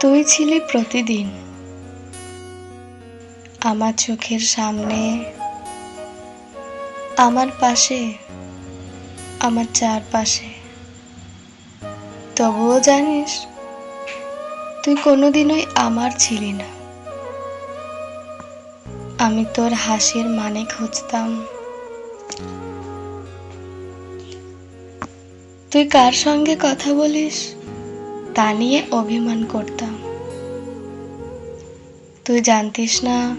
তুই ছিলি প্রতিদিন। আমার চোখের সামনে, আমার পাশে, আমার চারপাশে। তবুও জানিস, তুই কোনোদিনই আমার ছিলি না। আমি তোর হাসির মানে খুঁজতাম। তুই কার সঙ্গে কথা বলিস? তা নিয়ে অভিমান করতাম। তুই জানতিস না,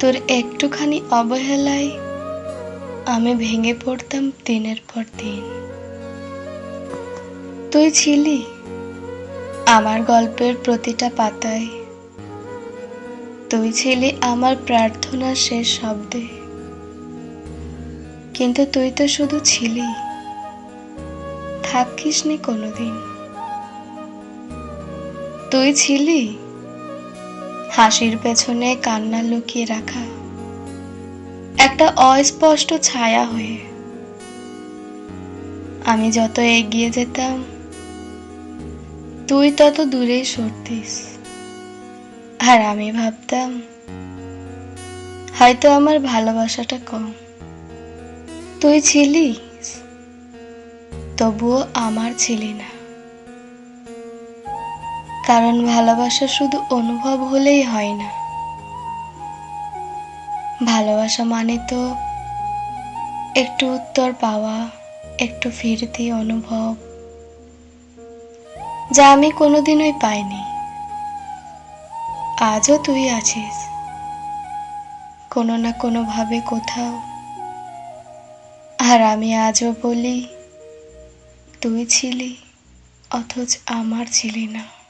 তোর একটুখানি অবহেলায় আমি ভেঙে পড়তাম দিনের পর দিন। তুই ছিলি আমার গল্পের প্রতিটা পাতায়। তুই ছিলি আমার প্রার্থনা শেষ শব্দে। কিন্তু তুই তো শুধু ছিলি, থাকিসনি কোনোদিন। তুই ছিলি? হাসির পেছনে কান্না লুকিয়ে রাখা। একটা অস্পষ্ট ছায়া হয়ে। আমি যত এগিয়ে যেতাম, তুই তত দূরে সরতিস। আর আমি ভাবতাম, হয়তো আমার ভালোবাসাটা কম। তুই ছিলি তবুও আমার ছিলি না। কারণ ভালোবাসা শুধু অনুভব হলেই হয় না। ভালোবাসা মানে তো একটু উত্তর পাওয়া, একটু ফিরতি অনুভব, যা আমি কোনোদিনই পাইনি। আজও তুই আছিস। কোনো না কোনোভাবে কোথাও। আর আমি আজও বলি, তুই ছিলি, অথচ আমার ছিলি না।